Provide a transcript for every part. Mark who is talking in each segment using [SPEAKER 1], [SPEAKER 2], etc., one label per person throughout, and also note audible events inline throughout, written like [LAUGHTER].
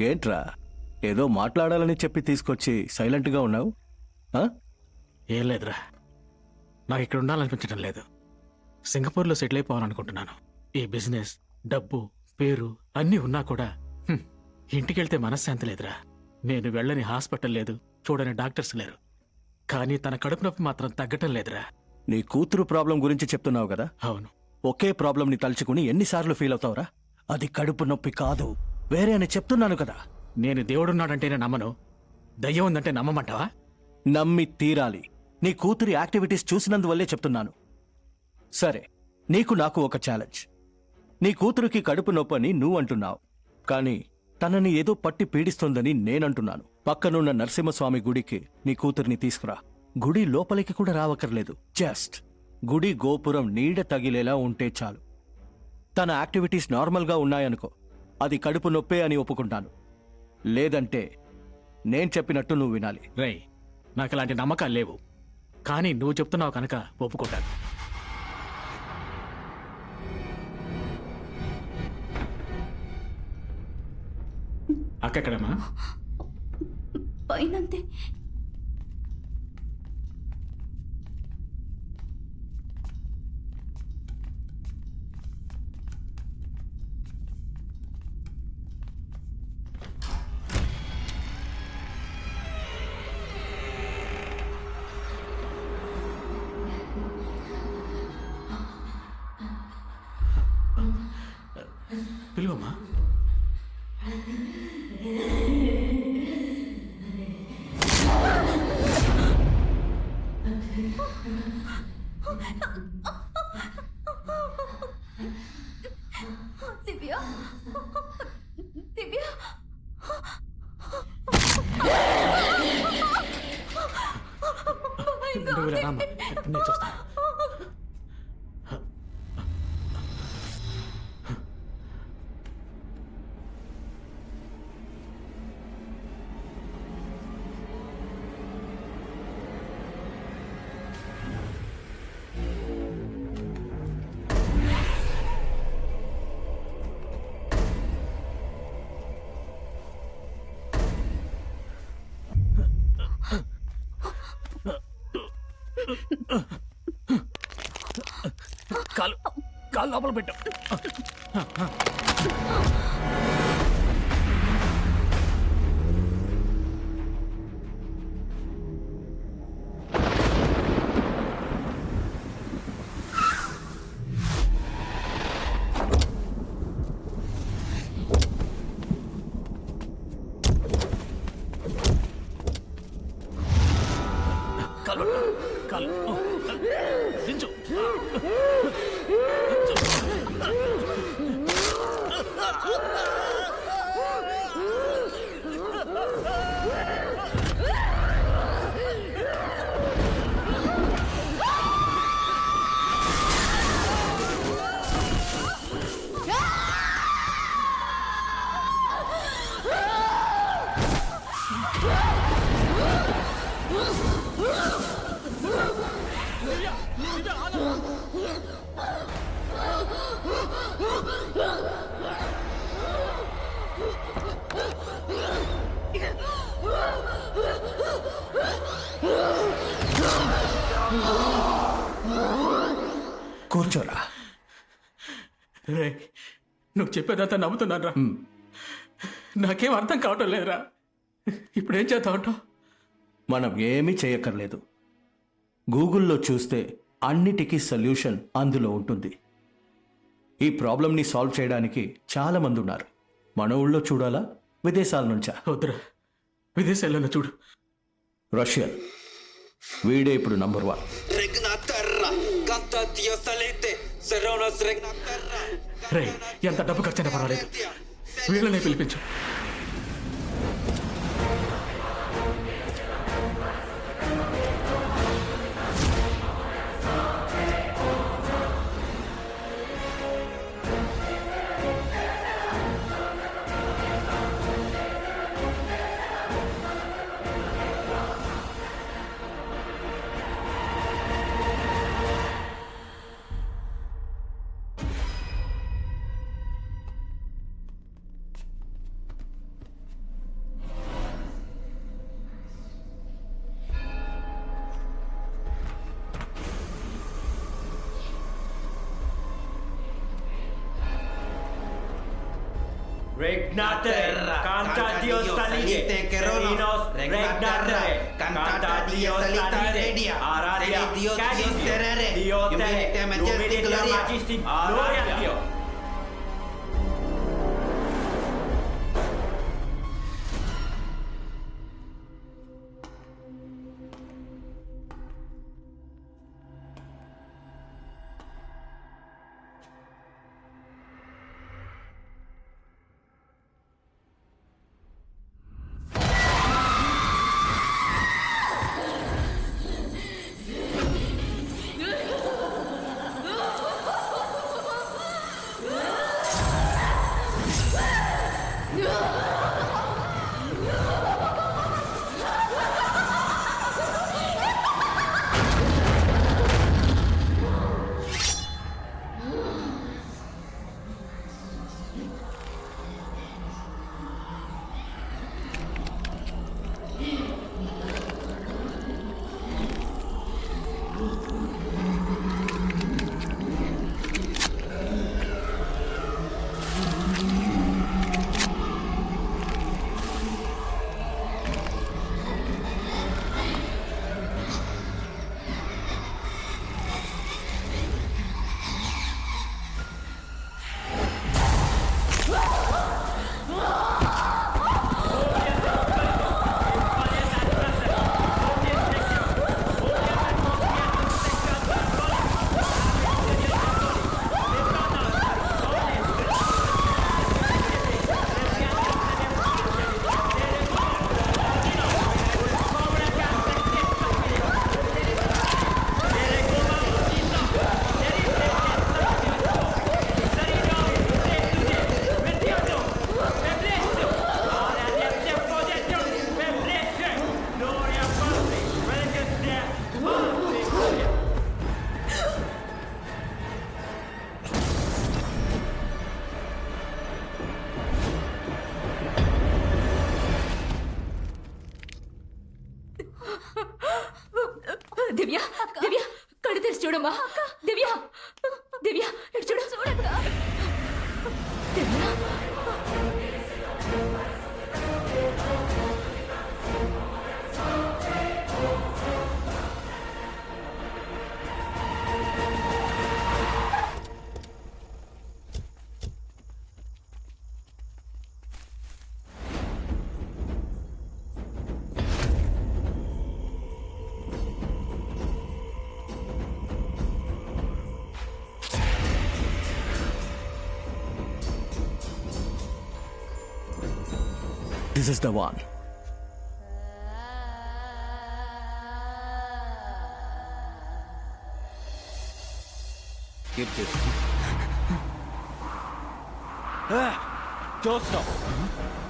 [SPEAKER 1] ఏంట్రా? ఏదో మాట్లాడాలని చెప్పి తీసుకొచ్చి సైలెంట్గా ఉన్నావు? ఆ?
[SPEAKER 2] ఏం లేదురా. నాకు ఇక్కడ ఉండాలనిపించడం లేదు. సింగపూర్లో సెటిల్ అయిపోవాలనుకుంటున్నాను. ఈ బిజినెస్ డబ్బు పేరు అన్నీ ఉన్నా కూడా హ్మ్, ఇంటికెళ్తే మనశ్శాంతి లేదురా. నేను వెళ్ళని హాస్పిటల్ లేదు చూడని డాక్టర్స్ లేరు. కానీ తన కడుపు నొప్పి మాత్రం తగ్గటం లేదురా.
[SPEAKER 1] నీ కూతురు ప్రాబ్లం గురించి చెప్తున్నావు కదా?
[SPEAKER 2] అవును.
[SPEAKER 1] ఒకే ప్రాబ్లంని తలుచుకుని ఎన్నిసార్లు ఫీల్ అవుతావురా? అది కడుపు నొప్పి కాదు. వేరే అని చెప్తున్నాను కదా.
[SPEAKER 2] నేను దేవుడున్నాడంటేనే నమ్మను. దయ్యం ఉందంటే నమ్మమంటావా?
[SPEAKER 1] నమ్మి తీరాలి. నీ కూతురి యాక్టివిటీస్ చూసినందువల్లే చెప్తున్నాను. సరే నీకు నాకు ఒక ఛాలెంజ్ నీ కూతురికి కడుపు నొప్పని నువ్వు అంటున్నావు. కానీ తనని ఏదో పట్టి పీడిస్తోందని నేనంటున్నాను. పక్కనున్న నరసింహస్వామి గుడికి నీ కూతురిని తీసుకురా. గుడి లోపలికి కూడా రావక్కర్లేదు. జస్ట్ గుడి గోపురం నీడ తగిలేలా ఉంటే చాలు. తన యాక్టివిటీస్ నార్మల్గా ఉన్నాయనుకో. అది కడుపు నొప్పే అని ఒప్పుకుంటాను. లేదంటే నేను చెప్పినట్టు నువ్వు వినాలి.
[SPEAKER 2] రై నాకు అలాంటి నమ్మకాలు లేవు. కానీ నువ్వు చెప్తున్నావు కనుక ఒప్పుకుంటాను. అక్కడమ్మా
[SPEAKER 3] పైనంతే.
[SPEAKER 2] నువ్వు ఇలా రామ్మా. నేను చూస్తాను కాలు కాలు లోపల పెట్టు. నువ్వు చెప్పేదంతా నమ్ముతున్నాను నాకేం అర్థం కావటం లేదురా. ఇప్పుడు ఏం చేద్దాం అంటావు
[SPEAKER 1] మనం ఏమీ చేయక్కర్లేదు. గూగుల్లో చూస్తే అన్నిటికీ సొల్యూషన్ అందులో ఉంటుంది. ఈ ప్రాబ్లంని సాల్వ్ చేయడానికి చాలా మంది ఉన్నారు. మన ఊళ్ళో చూడాలా? విదేశాల నుంచా?
[SPEAKER 2] వద్దురా. విదేశాల్లో చూడు.
[SPEAKER 1] రష్యన్. వీడే ఇప్పుడు నంబర్ వన్.
[SPEAKER 2] రే ఎంత డబ్బు ఖర్చైనా పర్వాలేదు వీళ్ళనే పిలిపించు
[SPEAKER 3] Regnate, canta Dios salite, Queronos, regnate, canta Dios salite, Aradia,
[SPEAKER 4] Dios terere,
[SPEAKER 3] Dios terere, Dios
[SPEAKER 5] terere, Dios terere, Dios terere, 吗？This is the one. Give
[SPEAKER 1] this. [LAUGHS] ah, don't ど
[SPEAKER 3] うした？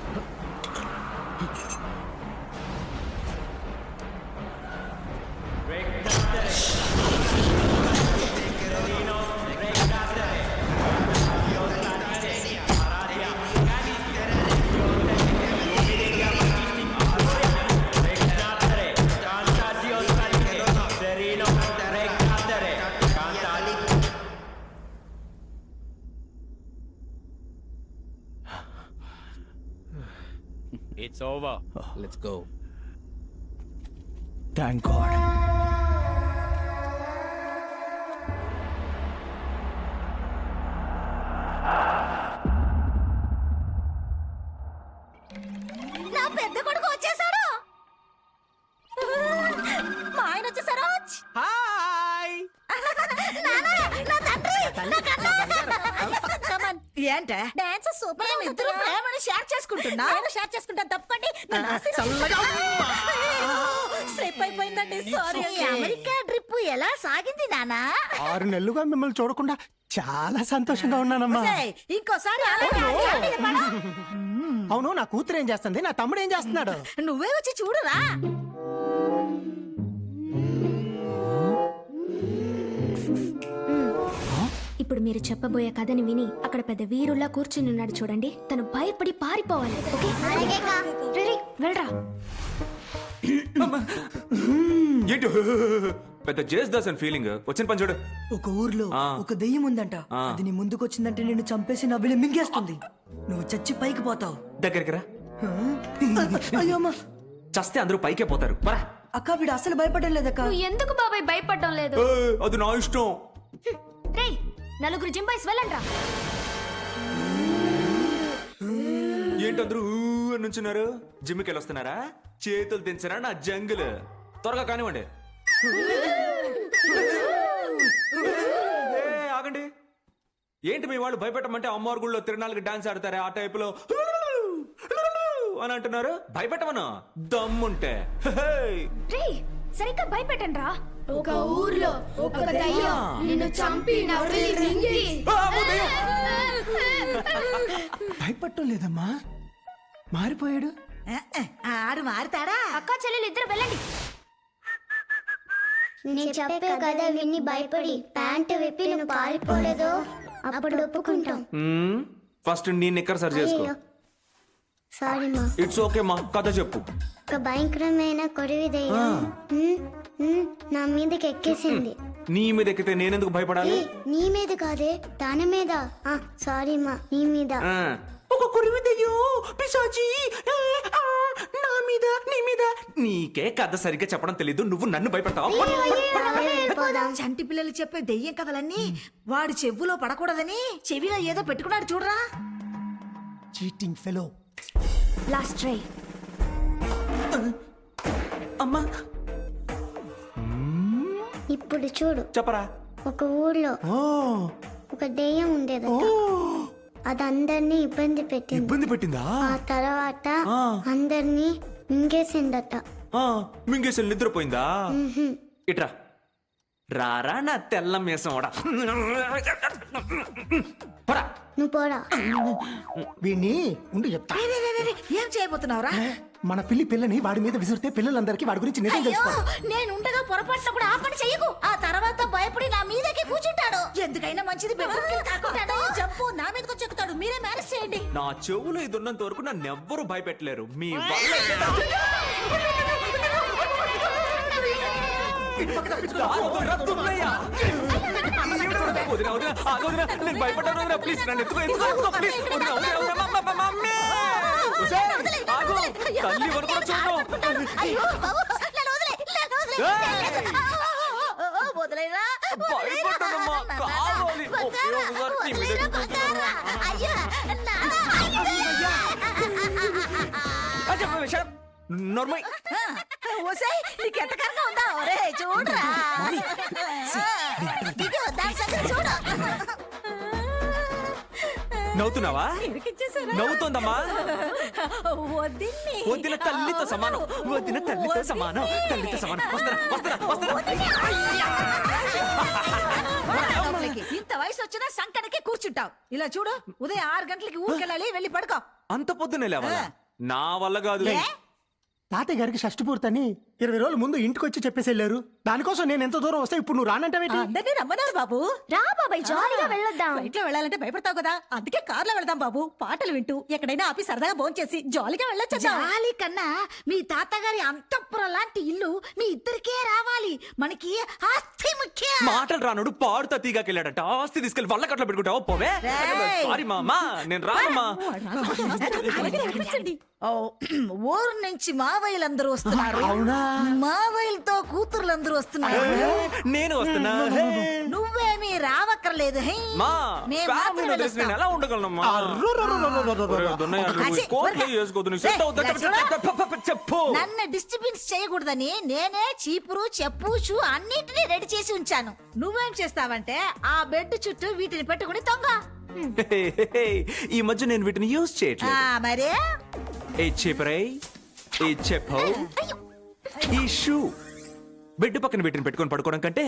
[SPEAKER 4] let's go
[SPEAKER 1] thank God
[SPEAKER 6] నా పెద్ద కొడుకు వచ్చేసాడు. మా ఆయన వచ్చేసారు
[SPEAKER 4] hi
[SPEAKER 6] ఏంటే? Dance super ఇద్దరు ప్రేమను షేర్ చేసుకుంటున్నా? నేను షేర్ చేసుకుంటాను తప్పకండి అమెరికా ట్రిప్ ఎలా సాగింది నానా?
[SPEAKER 7] ఆరు నెలలుగా మిమ్మల్ని చూడకుండా చాలా సంతోషంగా ఉన్నానమ్మా.
[SPEAKER 6] ఇంకోసారి.
[SPEAKER 7] అవును నా కూతురు ఏం చేస్తుంది? నా తమ్ముడు ఏం చేస్తున్నాడు?
[SPEAKER 6] నువ్వే వచ్చి చూడురా.
[SPEAKER 8] ఇప్పుడు మీరు చెప్పబోయే కథని విని అక్కడ పెద్ద వీరుల్లా కూర్చుని ఉన్నాడు చూడండి. తను భయపడి పారిపోవాలి. ఓకే? వెళ్ళరా.
[SPEAKER 4] ఏంటి?
[SPEAKER 9] పెద్ద జేస్దాస్ అని ఫీలింగ్. వచ్చిన పని చూడు.
[SPEAKER 6] ఒక ఊర్లో. ఒక దెయ్యం ఉందంట. అది నీ ముందుకొచ్చిందంటే నిన్ను చంపేసి నవ్విలి మింగేస్తుంది. నువ్వు చచ్చి పైకి పోతావు.
[SPEAKER 9] దగ్గరికి రా.
[SPEAKER 6] అయ్యమ్మా
[SPEAKER 9] చస్తే అందరూ పైకే పోతారు. పరా.
[SPEAKER 6] అక్క వీడు అసలు భయపడడం లేదక్క.
[SPEAKER 8] నువ్వు ఎందుకు బాబాయ్ భయపడడం లేదు?
[SPEAKER 9] అది నా ఇష్టం.
[SPEAKER 8] రేయ్ నలుగురు జిమ్ బాయ్స్ వెళ్ళండ్రా.
[SPEAKER 9] ఏంటి అందరూ ఊ అని నుంచున్నారు? జిమ్కి వెళ్ళి వస్తున్నారా చేతులు దించరా నా జంగులు? త్వరగా కానివ్వండి. ఏ, ఆగండి. ఏంటి మీ వాళ్ళు భయపెట్టమంటే అమ్మవారి గుళ్ళో తిరణాలకి డాన్స్ ఆడతారే ఆ టైపులో అని అంటున్నారు. భయపెట్టమను? దమ్ముంటే. హే.
[SPEAKER 8] సరిగ్గా భయపెట్టండి రా ఒక ఊర్లో ఒక దయ్యం. నిన్ను చంపి నవ్విలి మింగి.
[SPEAKER 7] భయపడటం లేదమ్మా. మారిపోయాడు.
[SPEAKER 6] ఆడు మారుతాడా?
[SPEAKER 8] అక్క చెల్లెలు ఇద్దరు వెళ్ళండి.
[SPEAKER 10] నేను చెప్పే కథ విని భయపడి ప్యాంటు విప్పి నువ్వు పారిపోలేదో అప్పుడు ఒప్పుకుంటాం.
[SPEAKER 9] ఫస్ట్ నీ నిక్కర్ సరి చేసుకో.
[SPEAKER 10] సారీ మా.
[SPEAKER 9] ఇట్స్ ఓకే మా కథ చెప్పు.
[SPEAKER 10] ఒక భయంకరమైన కొరివి దయ్యం ఉమ్, ఉమ్, నా మీదకి ఎక్కేసింది.
[SPEAKER 9] నీ మీద ఎక్కితే నేనెందుకు భయపడాలి?
[SPEAKER 10] ఏ, నీ మీద కాదే దాని మీద. ఆ, సారీ మా నీ మీద.
[SPEAKER 9] ఆ. ఒక కురివి దెయ్యం పిశాచి ఆ, నా మీద నీ మీద. నీకే కథ సరిగ్గా చెప్పడం తెలీదు నువ్వు నన్ను భయపెడతావా?
[SPEAKER 10] వెళ్ళిపోదాం
[SPEAKER 6] చంటి పిల్లలు చెప్పే దెయ్యం కథలన్నీ వాడి చెవులో పడకూడదని చెవిలో ఏదో పెట్టుకున్నాడు చూడరా.
[SPEAKER 7] Cheating fellow.
[SPEAKER 8] లాస్ట్ ట్రై
[SPEAKER 9] అమ్మా.
[SPEAKER 10] ఇప్పుడు చూడు.
[SPEAKER 9] చెప్పరా?
[SPEAKER 10] ఒక ఊర్లో
[SPEAKER 7] ఓ.
[SPEAKER 10] ఒక దెయ్యం ఉండేదట. అది అందరినీ ఇబ్బంది పెట్టింది.
[SPEAKER 9] ఇబ్బంది పెట్టిందా?
[SPEAKER 10] ఆ తర్వాత. అందరినీ మింగేసిందట.
[SPEAKER 9] మింగేసి నిద్రపోయిందా. ఇట్రా. రారా నా తెల్ల మీసం పోరా.
[SPEAKER 10] నువ్వు పోరా.
[SPEAKER 7] వీడిని ఉండి చెప్తా.
[SPEAKER 6] ఏం చేయబోతున్నావురా?
[SPEAKER 7] మన పిల్లి పిల్లని వాడి మీద విసిరితే పిల్లలందరికీ వాడి గురించి నిజం తెలుసుకోవాలి
[SPEAKER 6] నేను ఉండగా పొరపాటున కూడా ఆ పని చెయ్యకు. ఆ తర్వాత భయపడి నా మీదకి కూర్చుంటాడు ఎందుకైనా మంచిది జంపు నా మీదకి వచ్చి ఎక్కుతాడు. మీరే మేనేజ్ చేయండి.
[SPEAKER 9] నా చెవులో ఇది ఉన్నంత వరకు నన్ను ఎవ్వరూ భయపెట్టలేరు. మీ వల్ల నేను భయపడ్డాను వదినా. ప్లీజ్ నన్ను ఎత్తుకో, ఎత్తుకో, ఎత్తుకో, ప్లీజ్. వదినా, వదినా, వదినా, మమ్మ, మమ్మ, మమ్మీ. ఆగు. తల్లి వరకు చూడు.
[SPEAKER 6] అయ్యో బాబు నన్ను వదిలే నన్ను వదిలే వదిలేరా
[SPEAKER 9] భయపడ్డానమ్మా. కావాలి. ఒకే ఒకసారి నీ మీద కూర్చున్నాను.
[SPEAKER 6] అయ్యో
[SPEAKER 9] ఆ, చెప్పు, shut up.
[SPEAKER 6] ఓసాయి నీకు ఎంతకన్నా ఉందా ఒరే చూడరా ఇదిగో, దాని సంగతి చూడు
[SPEAKER 9] నవ్వుతున్నావా నవ్వుతోందమ్మా
[SPEAKER 6] వదిన్ని
[SPEAKER 9] వదిన తల్లితో సమానం వదిన తల్లితో సమానం తల్లితో సమానం వస్తారా వస్తారా వస్తారా
[SPEAKER 6] లోపలికి. ఇంత వయసు వచ్చినా సంకటకి కూర్చుంటావు ఇలా చూడు ఉదయం ఆరు గంటలకి ఊరికెళ్ళాలి వెళ్ళి పడుకో.
[SPEAKER 9] అంత పొద్దునే లేవాలా నా వల్ల కాదు.
[SPEAKER 6] ఏ?
[SPEAKER 7] తాతయ్య గారికి షష్టి పూర్తని ఇరవై రోజుల ముందు ఇంటికి వచ్చి చెప్పేసి వెళ్ళారు దానికోసం నేను ఎంత దూరం వస్తే ఇప్పుడు నువ్వు రానంటావేంటి
[SPEAKER 6] అందరినీ రమ్మన్నారు బాబు
[SPEAKER 8] రా బాబాయ్ జాలీగా వెళ్ళొద్దాం
[SPEAKER 6] ఫ్లైట్లో వెళ్ళాలంటే భయపడతావు కదా అందుకే కార్లో వెళ్దాం బాబు పాటలు వింటూ ఎక్కడైనా ఆపి సరదాగా భోంచేసి జాలీగా వెళ్ళొచ్చు జాలి కన్నా మీ తాతగారి అంతఃపురం లాంటి ఇల్లు మీ ఇద్దరికే రావాలి మనకి ఆస్తి ముఖ్యం
[SPEAKER 9] మాటలు రానుడు పాడుతా తీగాకెళ్ళాడట ఆస్తి తీసుకెళ్ళి వల్ల కట్ల పెట్టుకుంటావా పోవే
[SPEAKER 6] రేయ్!
[SPEAKER 9] సారీ మామా నేను రానమ్మా
[SPEAKER 6] ఓ, ఊరు నుంచి మావయ్యలందరూ వస్తున్నారు
[SPEAKER 7] అవునా?
[SPEAKER 6] మావయ్యలతో కూతుర్లందరూ వస్తున్నారు
[SPEAKER 9] నేను వస్తున్నా.
[SPEAKER 6] నువ్వేమీ రావక్కర్లేదు హే.
[SPEAKER 9] మా
[SPEAKER 6] మేం
[SPEAKER 9] ఫ్యామిలీ
[SPEAKER 6] మాత్రం
[SPEAKER 9] తెలిసి నేను
[SPEAKER 6] వెళ్ళొస్తాం.
[SPEAKER 9] ఎలా ఉండగలనమ్మా ఒరేయ్, దున్నయ్య, నువ్వు
[SPEAKER 6] కాచి,
[SPEAKER 9] కోట్లో
[SPEAKER 6] ఊరుకో.
[SPEAKER 9] వేసుకోవద్దు, నీకు సెట్
[SPEAKER 6] రేయ్,
[SPEAKER 9] అవుతుందా?
[SPEAKER 6] ఇలా చూడు.
[SPEAKER 9] చెప్పు, చెప్పు, చెప్పు
[SPEAKER 6] నన్ను డిస్టర్బెన్స్ చేయకూడదని నేనే చీపురు చెప్పు షూ అన్నిటినీ రెడీ చేసి ఉంచాను నువ్వేం చేస్తావంటే ఆ బెడ్ చుట్టూ వీటిని పెట్టుకుని తొంగ
[SPEAKER 9] హే, హే, హే. ఈ మధ్య నేను వీటిని యూజ్
[SPEAKER 6] ఆ,
[SPEAKER 9] చేయట్లేదు
[SPEAKER 6] మరే
[SPEAKER 9] ఏ చెప్పరై ఏ చెప్పు. ఈ షూ. బెడ్ పక్కన వీటిని పెట్టుకొని పడుకోవడం కంటే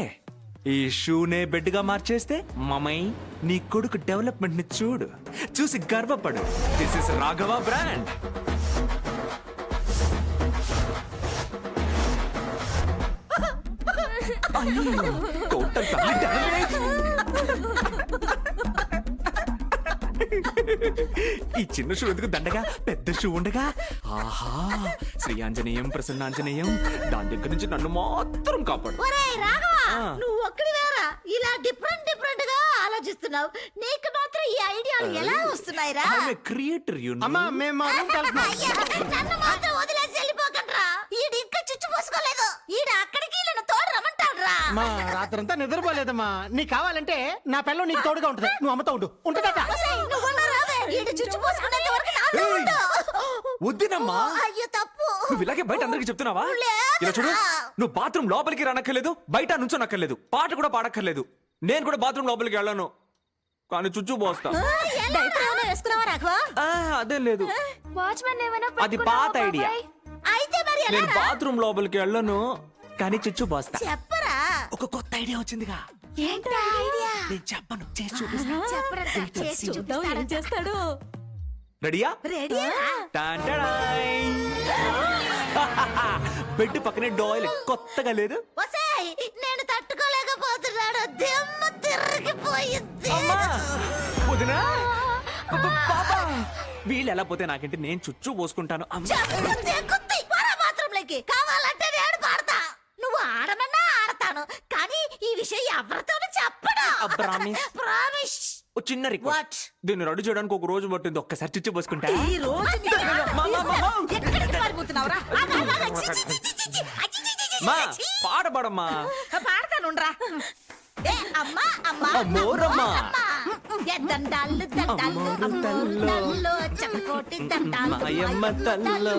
[SPEAKER 9] ఈ షూనే బెడ్గా మార్చేస్తే మమై నీ కొడుకు డెవలప్మెంట్ని చూడు. చూసి గర్వపడు. This is Raghava brand total family ఈ చిన్న షూ ఎందుకు దండగా? పెద్ద షూ ఉండగా? ఆహా శ్రీ ఆంజనేయం ప్రసన్నాంజనేయం దాని దగ్గర నుంచి నన్ను మాత్రం కాపాడు.
[SPEAKER 6] ఒరేయ్ రాఘవ
[SPEAKER 9] ఆ.
[SPEAKER 6] నువ్వు ఒక్కడి వేరా ఇలా డిఫరెంట్ డిఫరెంట్గా ఆలోచిస్తున్నావు. నీకు మాత్రం ఈ ఐడియాలు ఎలా వస్తున్నాయిరా?
[SPEAKER 9] క్రియేటర్ యు
[SPEAKER 7] అమ్మా మేము మా రూమ్కి వెళ్తున్నాం.
[SPEAKER 6] అయ్యా, నన్ను రమ్మంటాడ్రా
[SPEAKER 7] మా రాత్రంతా నిద్రపోలేదమ్మా. నీకు కావాలంటే నా పిల్ల నీకు తోడుగా ఉంటది. నువ్వు అమ్మతో ఉండు. ఉంటుందట.
[SPEAKER 9] వద్దినమ్మా.
[SPEAKER 6] అయ్యో తప్పు.
[SPEAKER 9] నువ్వు ఇలాగే బయట అందరికి చెప్తున్నావా. ఇలా చూడు నువ్వు బాత్రూమ్ లోపలికి రానక్కర్లేదు బయట నుంచోనక్కర్లేదు పాట కూడా పాడక్కర్లేదు. నేను కూడా బాత్రూమ్ లోపలికి వెళ్ళను. కానీ చుచ్చు పోస్తా. అదేం లేదు. అది పాత ఐడియా.
[SPEAKER 6] అయితే మరి
[SPEAKER 9] నేను బాత్రూమ్ లోపలికి వెళ్ళను కానీ చుచ్చు పోస్తా. ఒక కొత్త ఐడియా వచ్చిందిగా.
[SPEAKER 6] ఏంట్రా ఐడియా
[SPEAKER 9] నేను చెప్పను చేసి చూపిస్తా.
[SPEAKER 6] చెప్పరా చేసి
[SPEAKER 5] చూద్దాం ఏం చేస్తాడు?
[SPEAKER 9] రెడీయా. [LAUGHS] బెడ్ పక్కనే డోయల్ కొత్తగా లేదు?
[SPEAKER 6] ఒసేయ్ నేను తట్టుకోలేకపోతున్నాడు దిమ్మ తిరిగిపోయింది.
[SPEAKER 9] అమ్మా! వదినా! ప- పాప వీళ్ళు ఎలా పోతే నాకంటే? నేను చుచ్చు పోసుకుంటాను. అమ్మా!
[SPEAKER 6] పరా కావాలంటే నేను పాడతా. నువ్వు ఆడమన్నా ఆడతాను కానీ ఈ విషయం ఎవరితోనూ చెప్పను.
[SPEAKER 9] promise.
[SPEAKER 6] ప్రామిస్
[SPEAKER 9] ఓ చిన్న రిక్వెస్ట్ దీన్ని రెడీ చేయడానికి ఒక రోజు పట్టింది. ఒక్కసారి చుచ్చు పోసుకుంటా.
[SPEAKER 6] ఈ రోజు ఎక్కడికి పారిపోతున్నావురా?
[SPEAKER 9] మా. పాడబడమ్మా
[SPEAKER 6] పాడతానుండ్రా. ఏ అమ్మా అమ్మా
[SPEAKER 9] అమ్మోరమ్మా.
[SPEAKER 6] ఏ దండాలు దండాలు అమ్మోరు చక్రకోటి దండాలు
[SPEAKER 9] మాయమ్మ తల్లో.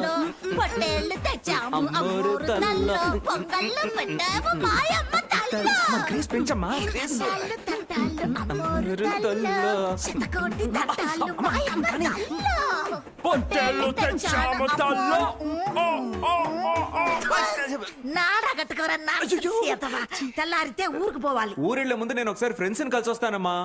[SPEAKER 6] పొట్టేళ్ళు తెచ్చాము
[SPEAKER 9] అమ్మోరు తల్లో.
[SPEAKER 6] పొంగళ్ళు పెట్టాము మాయమ్మ తల్లో
[SPEAKER 9] మా గ్రేస్ పెంచమ్మా గ్రేస్ పొట్టేళ్ళు తెచ్చాము
[SPEAKER 6] తెల్లారితే ఊరుకు పోవాలి.
[SPEAKER 9] ఊరెళ్ళే ముందు నేను ఒకసారి ఫ్రెండ్స్ కలిసి వస్తానమ్మా.